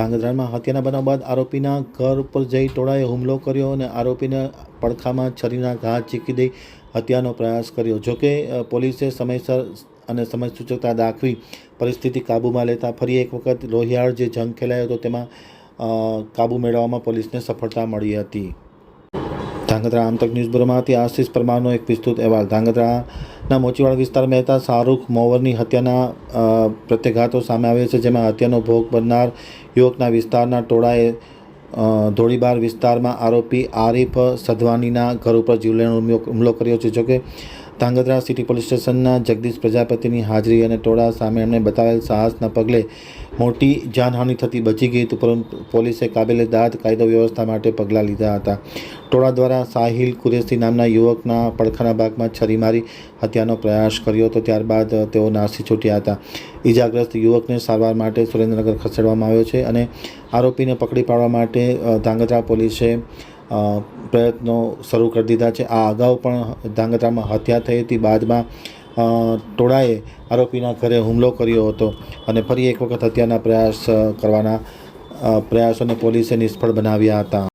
ધાંગધ્રામાં હત્યાના બનાવ બાદ આરોપીના ઘર ઉપર જઈ ટોળાએ હુમલો કર્યો અને આરોપીને પડખામાં છરીના ઘા ચીકી દઈ હત્યાનો પ્રયાસ કર્યો. જોકે પોલીસે સમયસર અને સમય સૂચકતા દાખવી પરિસ્થિતિ કાબૂમાં લેતા ફરી એક વખત લોહિયાળ જે જંગ ખેલાયો હતો તેમાં કાબૂ મેળવવામાં પોલીસને સફળતા મળી હતી. ધાંગધ્રા આમતક ન્યૂઝ બ્યુરોમાંથી આશીષ પરમારનો એક વિસ્તૃત અહેવાલ. ધાંગધ્રાના મોચીવાડ વિસ્તારમાં રહેતા શાહરૂખ મોવરની હત્યાના પ્રત્યાઘાતો સામે આવ્યા છે, જેમાં હત્યાનો ભોગ બનનાર યુવકના વિસ્તારના ટોળાએ ધોળીબાર વિસ્તારમાં આરોપી આરિફ સધવાનીના ઘર ઉપર જીવલેણ હુમલો કર્યો છે. જોકે ધાંગધ્રા સિટી પોલીસ સ્ટેશનના જગદીશ પ્રજાપતિની હાજરી અને ટોળા સામે એમણે બતાવેલ સાહસના પગલે મોટી જાનહાનિ થતી બચી ગઈ હતી, પરંતુ પોલીસે કાબેલે દાદ કાયદો વ્યવસ્થા માટે પગલાં લીધા હતા. ટોળા દ્વારા સાહિલ કુરેશી નામના યુવકના પડખાના ભાગમાં છરી મારી હત્યાનો પ્રયાસ કર્યો હતો, ત્યારબાદ તેઓ નાસી છૂટ્યા હતા. ઈજાગ્રસ્ત યુવકને સારવાર માટે સુરેન્દ્રનગર ખસેડવામાં આવ્યો છે અને આરોપીને પકડી પાડવા માટે ધાંગધ્રા પોલીસે પ્રયત્નો શરૂ કરી દીધા છે. આ અગાઉ પણ ધાંગધ્રામાં હત્યા થઈ હતી. બાદમાં ટોળાએ આરોપીના ઘરે હુમલો કર્યો હતો અને ફરી એક વખત હત્યાના પ્રયાસ કરવાના પ્રયાસોને પોલીસે નિષ્ફળ બનાવ્યા હતા.